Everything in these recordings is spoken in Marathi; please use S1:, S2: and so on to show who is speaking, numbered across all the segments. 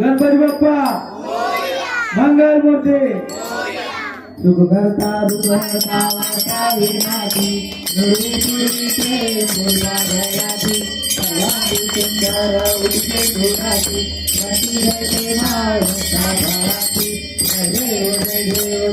S1: गणपती बाप्पा! मंगल मूर्ती! सुख करता सुंदर उठे गुणाची देव देव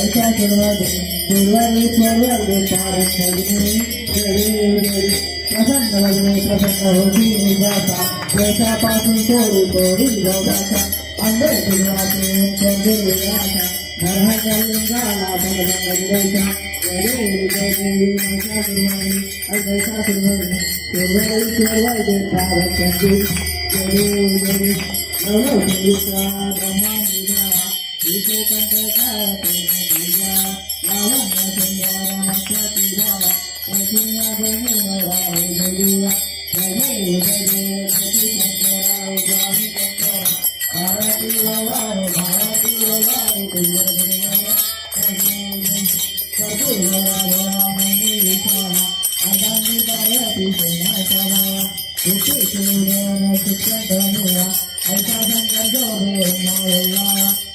S1: ऐसा करवा दे करवा दे करवा दे तारक सजनी करे प्रसन्न वजने प्रसन्न होती जाता जैसा पासून तोडी तोडी गवाता अंडे तुझ्याचे चंदे विराता घरा चालून गाला भगवान गंगेचा करे रे ब्रह्मा I'm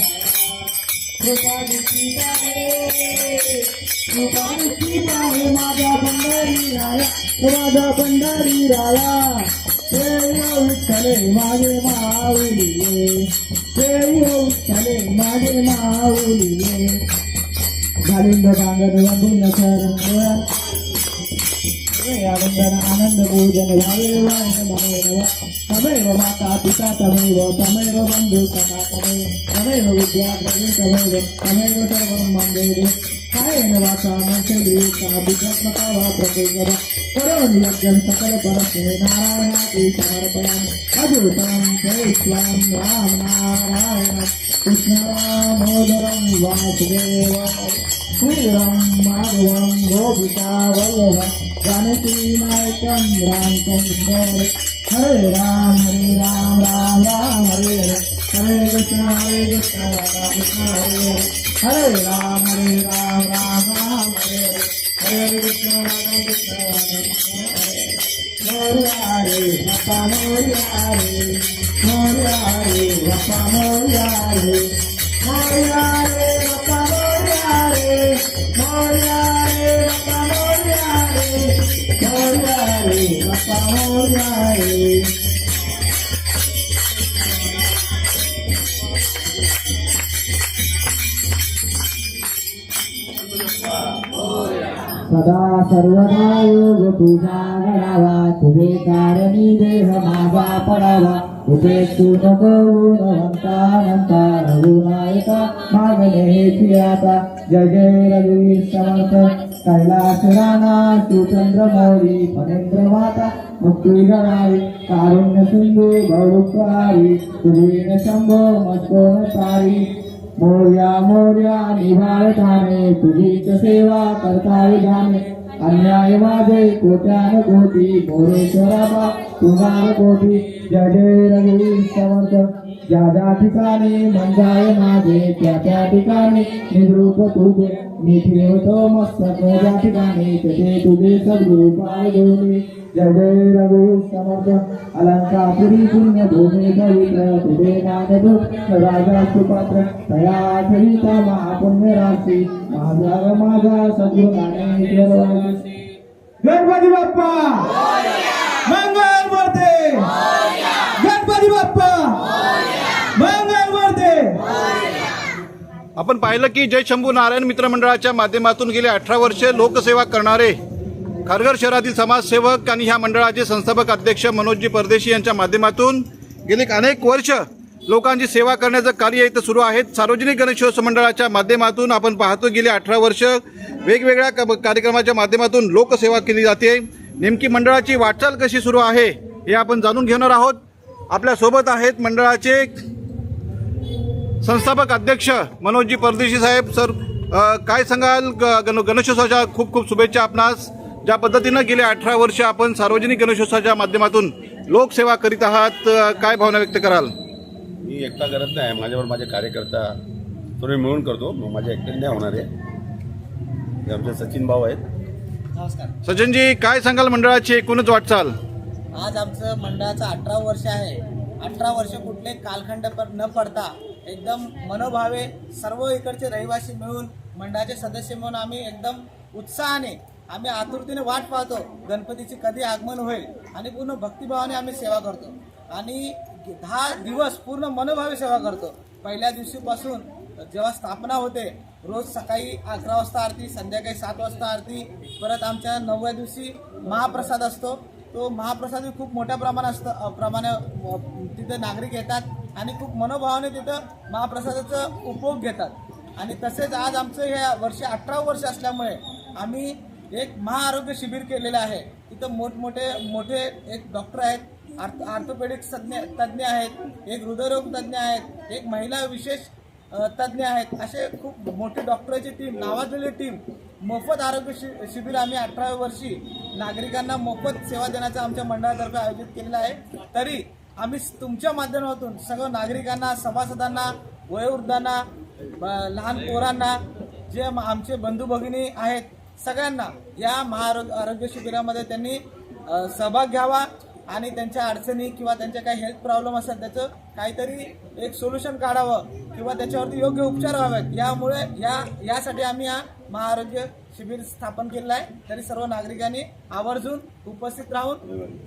S1: आहे कृपा दिसली पंढरी राया माझा पंढरी राया विठ्ठले माझे माऊली देव विठ्ठले माझे माऊली घालून बांगड वंदन शरण आनंद पूजन वावे वाहन తమేవ మాత పిత తమేవ తమేవ బంధు సనాతమే తమేవ విద్యాగ్రహి తమేవ తమేవ సర్వం మందేరు కాయన వాచ మంచలి కాభిజాత్మకావ ప్రతిగర కరోని యజ్ఞం సకల పరమే నారాయణాకి సమర్పయామి. అద్భుతం కేశ్వం రామ నారాయణ. కృష్ణ రామోదరం వాసుదేవ कृष्ण श्रीराम माधवं गोपिका वल्लभं जानकी हरे राम हरे राम राम राम हरे हरे। हरे कृष्ण हरे कृष्ण कृष्ण हरे हरे। हरे राम हरे राम राम राम हरे हरे। हरे कृष्ण हरे कृष्ण हरे हरे। हरे बापा मोरया रे मोरया रे बापा मोरया रे मोरया सदा सर्वदा योग तुझा गणावा तुझे कारणी देह माझा पडावा तुझे तू नको म्हणता म्हणता रघुनायका मागणे हेची आता जय जय रघुवीर समर्थ कैलास राणा सुचंद्र मौली फणेंद्र माता मुक्ती गणावी कारुण्य सिंधू गौरुकारी तुझी शंभो मस्कोन तारी मोर्या मोर्या निभाळ ठाणे तुझीच सेवा करता विधाने. अन्याय माझे कोट्यान कोटी मोरेश्वरा तुझार कोटी जय जय रवी समर्थ ज्या ज्या ठिकाणी मंजाय माझे त्या त्या ठिकाणी निद्रूप तुझे मी ठेवतो मस्तक ज्या ठिकाणी तेथे तुझे सद्गुरु पाय घेऊन जय जय रघु समर्थ. अलंकापुरी पुण्य भूमी पवित्र तुझे नादूत राजा सुपात्र. तया ठरिता महापुण्य राशी माझा माझा सद्गुरु
S2: गणपती बाप्पा! मंगल मूर्ती गणपती बाप्पा!
S3: आपण पाहिलं की जय शंभू नारायण मित्र मंडळाच्या माध्यमातून गेले अठरा वर्षे लोकसेवा करणारे खारघर शहरातील समाजसेवक आणि ह्या मंडळाचे संस्थापक अध्यक्ष मनोजजी परदेशी यांच्या माध्यमातून गेली अनेक वर्ष लोकांची सेवा करण्याचं कार्य इथं सुरू आहे सार्वजनिक गणेशोत्सव मंडळाच्या माध्यमातून आपण पाहतो गेली अठरा वर्ष वेगवेगळ्या क- कार्यक्रमाच्या माध्यमातून लोकसेवा केली जाते. नेमकी मंडळाची वाटचाल कशी सुरू आहे हे आपण जाणून घेणार आहोत. आपल्यासोबत आहेत मंडळाचे संस्थापक अध्यक्ष मनोजजी परदेशी साहेब सर काय सांगाल? ग- गण गणेशोत्सवाच्या खूप खूप शुभेच्छा आपणास. ज्या पद्धतीनं गेले अठरा वर्ष आपण सार्वजनिक गणेशोत्सवाच्या माध्यमातून लोकसेवा करीत आहात काय भावना व्यक्त कराल?
S4: मी एकटा करत नाही माझ्यावर माझे कार्यकर्ता सर्व मिळून करतो मग माझ्या एकट्याने नाही होणार आहे. आमचे सचिन भाऊ आहेत.
S5: नमस्कार.
S3: सचिनजी काय सांगाल मंडळाची एकूणच वाटचाल?
S5: आज आमचं मंडळाचं अठरा वर्ष आहे. अठरा वर्ष कुठले कालखंड पर न पडता एकदम मनोभावे सर्व इकडचे रहिवासी मिळून मंडळाचे सदस्य म्हणून आम्ही एकदम उत्साहाने आम्ही आतुरतेने वाट पाहतो गणपतीचे कधी आगमन होईल आणि पूर्ण भक्तिभावाने आम्ही सेवा करतो. आणि दहा दिवस पूर्ण मनोभावे सेवा करतो. पहिल्या दिवशीपासून जेव्हा स्थापना होते रोज सकाळी अकरा वाजता आरती संध्याकाळी सात वाजता आरती परत आमच्या नवव्या दिवशी महाप्रसाद असतो. तो महाप्रसाद खूप मोठ्या प्रमाणात असतं अ, प्रमाणे तिथे नागरिक येतात. आणि खूप मनोभावाने तिथं महाप्रसादाचा उपभोग घेतात. आणि तसेच आज आमचं ह्या वर्ष अठरा वर्ष असल्यामुळे आम्ही एक महाआरोग्य शिबिर केलेलं आहे. तिथं मोठमोठे मोठे एक डॉक्टर आहेत आर्थ आर्थोपेडिक तज्ज्ञ तज्ज्ञ आहेत एक हृदयरोग तज्ज्ञ आहेत एक महिला विशेष
S1: तज्ज्ञ आहेत. असे खूप मोठी डॉक्टरची टीम नावाजलेली टीम मोफत आरोग्य शि शिबिर आम्ही अठराव्या वर्षी नागरिकांना मोफत सेवा देण्याचं आमच्या मंडळातर्फे आयोजित केलेलं आहे. तरी आम्ही तुमच्या माध्यमातून सगळं नागरिकांना सभासदांना वयोवृद्धांना ब- लहान पोरांना जे म- आमचे बंधू भगिनी आहेत सगळ्यांना या महाआरोग्य आरोग्य शिबिरामध्ये त्यांनी सहभाग घ्यावा आणि त्यांच्या अडचणी किंवा त्यांच्या काही हेल्थ प्रॉब्लेम असेल त्याचं काहीतरी एक सोल्युशन काढावं किंवा त्याच्यावरती योग्य उपचार व्हावेत. यामुळे या यासाठी आम्ही या महाआरोग्य शिबिर स्थापन केलेलं आहे. तरी सर्व नागरिकांनी आवर्जून उपस्थित राहून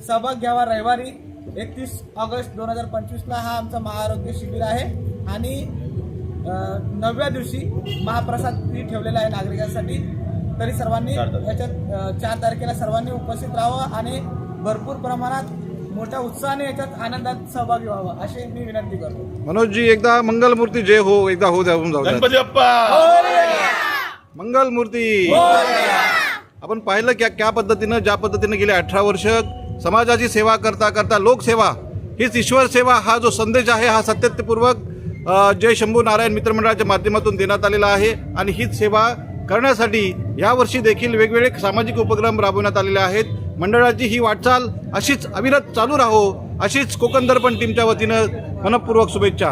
S1: सहभाग घ्यावा रविवारी. एकतीस ऑगस्ट दोन हजार पंचवीसला हा आमचा महाआरोग्य शिबिर आहे. आणि नवव्या दिवशी महाप्रसाद ही ठेवलेला आहे नागरिकांसाठी. तरी सर्वांनी
S4: चार तारखेला.
S1: याच्यात चार तारखेला सर्वांनी उपस्थित राहावं आणि भरपूर प्रमाणात मोठ्या उत्साहाने याच्यात आनंदात सहभागी व्हावं अशी मी विनंती करतो.
S3: मनोजजी एकदा मंगलमूर्ती जय हो एकदा हो द्या होऊन जाऊ द्या.
S4: गणपती बाप्पा!
S3: मंगलमूर्ती! आपण पाहिलं की क्या पद्धतीनं ज्या पद्धतीनं गेले अठरा वर्ष समाजाची सेवा करता करता लोकसेवा हीच ईश्वर सेवा हा जो संदेश आहे हा सातत्यपूर्वक जय शंभू नारायण मित्रमंडळाच्या माध्यमातून देण्यात आलेला आहे आणि हीच सेवा करण्यासाठी यावर्षी देखील वेगवेगळे सामाजिक उपक्रम राबवण्यात आलेले आहेत. मंडळाची ही वाटचाल अशीच अविरत चालू राहो अशीच कोकण दर्पण टीमच्या वतीनं मनपूर्वक शुभेच्छा.